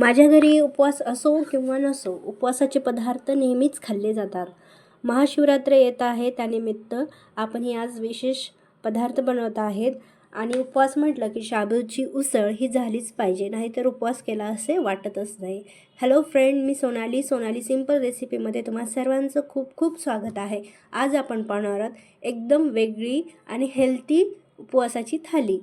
माझ्या घरी उपवास असो किंवा नसो उपवासाचे पदार्थ नेहमीच खाल्ले जातात. महाशिवरात्र येत आहे त्यानिमित्त आपण ही आज विशेष पदार्थ बनवत आहेत. आणि उपवास म्हटलं की शाबूची उसळ ही झालीच पाहिजे नाहीतर उपवास केला असे वाटतच नाही. हॅलो फ्रेंड मी सोनाली. सोनाली सिंपल रेसिपीमध्ये तुम्हा सर्वांचं खूप खूप स्वागत आहे. आज आपण पाहणार आहोत एकदम वेगळी आणि हेल्थी उपवासाची थाली.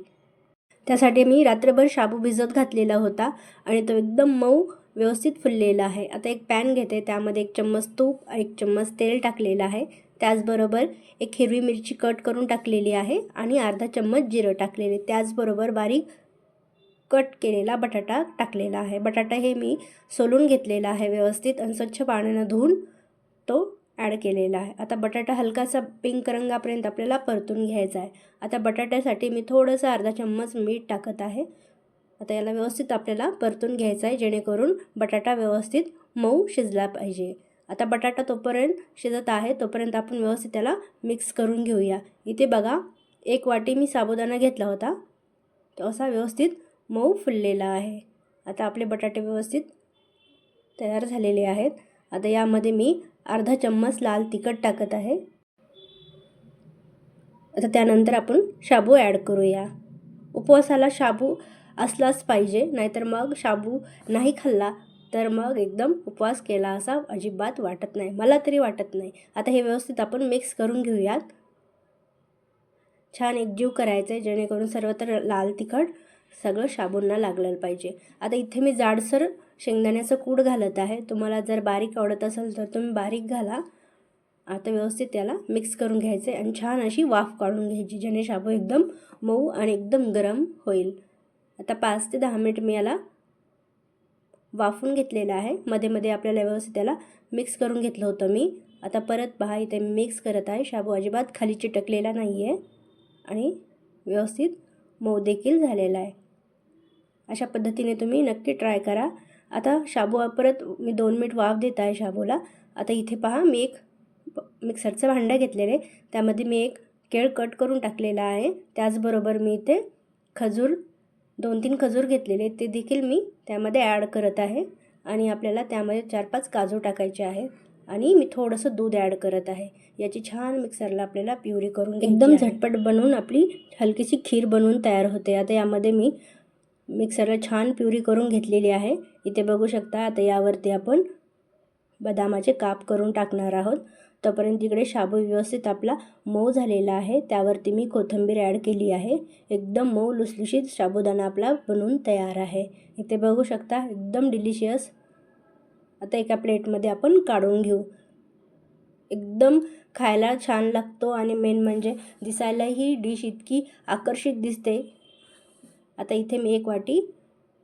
त्यासाठी मी रात्रभर शाबू भिजत घातलेला होता आणि तो एकदम मऊ व्यवस्थित फुललेला आहे. आता एक पॅन घेते त्यामध्ये एक चम्मच तूप एक चम्मच तेल टाकलेलं आहे. त्याचबरोबर एक हिरवी मिरची कट करून टाकलेली आहे आणि अर्धा चम्मच जिरं टाकलेले. त्याचबरोबर बारीक कट केलेला बटाटा टाकलेला आहे. बटाटा हे मी सोलून घेतलेला आहे व्यवस्थित आणि स्वच्छ पाण्यानं धुवून तो ॲड केलेला आहे. आता बटाटा हलकासा पिंक रंगापर्यंत आपल्याला परतून घ्यायचा आहे. आता बटाट्यासाठी मी थोडंसं अर्धा चम्मच मीठ टाकत आहे. आता याला व्यवस्थित आपल्याला परतून घ्यायचं आहे जेणेकरून बटाटा व्यवस्थित मऊ शिजला पाहिजे. आता बटाटा तोपर्यंत शिजत आहे तोपर्यंत आपण व्यवस्थित त्याला मिक्स करून घेऊया. इथे बघा एक वाटी मी साबुदाणा घेतला होता. तो असा व्यवस्थित मऊ फुललेला आहे. आता आपले बटाटे व्यवस्थित तयार झालेले आहेत. आता यामध्ये मी अर्धा चम्मच लाल तिखट टाकत आहे. आता त्यानंतर आपण शाबू ॲड करूया. उपवासाला शाबू असलाच पाहिजे नाहीतर मग शाबू नाही खाल्ला तर मग एकदम उपवास केला असा अजिबात वाटत नाही. मला तरी वाटत नाही. आता हे व्यवस्थित आपण मिक्स करून घेऊयात. छान एकजीव करायचं आहे जेणेकरून सर्वत्र लाल तिखट सगळं शाबूंना लागलं पाहिजे. आता इथे मी जाडसर शेंगदाण्याचं कूड घालत आहे. तुम्हाला जर बारीक आवडत असेल तर तुम्ही बारीक घाला. आता व्यवस्थित त्याला मिक्स करून घ्यायचे आणि छान अशी वाफ काढून घ्यायची जेणे शाबू एकदम मऊ आणि एकदम गरम होईल. आता पाच ते दहा मिनिट मी याला वाफून घेतलेलं आहे. मध्ये मध्ये आपल्याला व्यवस्थित त्याला मिक्स करून घेतलं होतं मी. आता परत पहा इथे मी मिक्स करत आहे. शाबू अजिबात खाली चिटकलेला नाही आहे आणि व्यवस्थित मऊ देखील झालेला आहे. अशा पद्धतीने तुम्ही नक्की ट्राय करा. आता शाबू परत मी दोन मिनिट वाफ देत आहे शाबूला. आता इथे पहा मी एक मिक्सरचं भांडं घेतलेले त्यामध्ये मी एक केळ कट करून टाकलेला आहे. त्याचबरोबर मी इथे खजूर दोन तीन खजूर घेतलेले ते देखील मी त्यामध्ये ॲड करत आहे. आणि आपल्याला त्यामध्ये चार पाच काजू टाकायचे आहेत. आणि मी थोडंसं दूध ॲड करत आहे. याची छान मिक्सरला आपल्याला प्युरी करून एकदम झटपट बनवून आपली हलकीशी खीर बनवून तयार होते. आता यामध्ये मी मिक्सरला छान प्युरी करून घेतलेली आहे. इथे बघू शकता आता यावरती आपण बदामाचे काप करून टाकणार आहोत. तोपर्यंत तिकडे शाबू व्यवस्थित आपला मऊ झालेला आहे. त्यावरती मी कोथिंबीर ॲड केली आहे. एकदम मऊ लुसलुशीत साबुदाणा आपला बनवून तयार आहे. इथे बघू शकता एकदम डिलिशियस आता एका प्लेटमध्ये आपण काढून घेऊ. एकदम खायला छान लागतो आणि मेन म्हणजे दिसायला ही डिश इतकी आकर्षित दिसते. आता इथे मी एक वाटी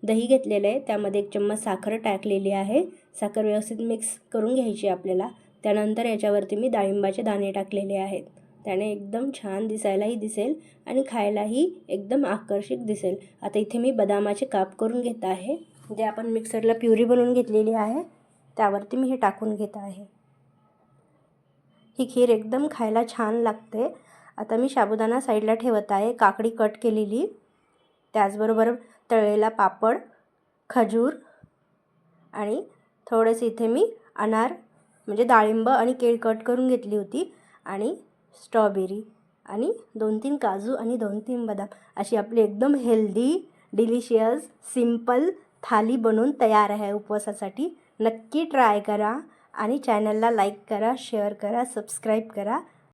दही घेतलेलं आहे. त्यामध्ये एक चम्मच साखर टाकलेली आहे. साखर व्यवस्थित मिक्स करून घ्यायची आपल्याला. त्यानंतर याच्यावरती मी डाळिंबाचे दाणे टाकलेले आहेत. त्याने एकदम छान दिसायलाही दिसेल आणि खायलाही एकदम आकर्षक दिसेल. आता इथे मी बदामाचे काप करून घेत आहे. जे आपण मिक्सरला प्युरी बनवून घेतलेली आहे त्यावरती मी हे टाकून घेत आहे. ही खीर एकदम खायला छान लागते. आता मी साबुदाणा साईडला ठेवत आहे. काकडी कट केलेली. त्याचबरोबर तळलेला पापड खजूर आणि थोडेसे इथे मी अनार म्हणजे डाळिंब आणि केळ कट करून घेतली होती आणि स्ट्रॉबेरी आणि दोन तीन काजू आणि दोन तीन बदाम अशी आपली एकदम हेल्दी डिलिशियस सिंपल थाली बनवून तयार आहे. उपवासासाठी नक्की ट्राय करा आणि चॅनलला लाईक करा शेअर करा सबस्क्राईब करा.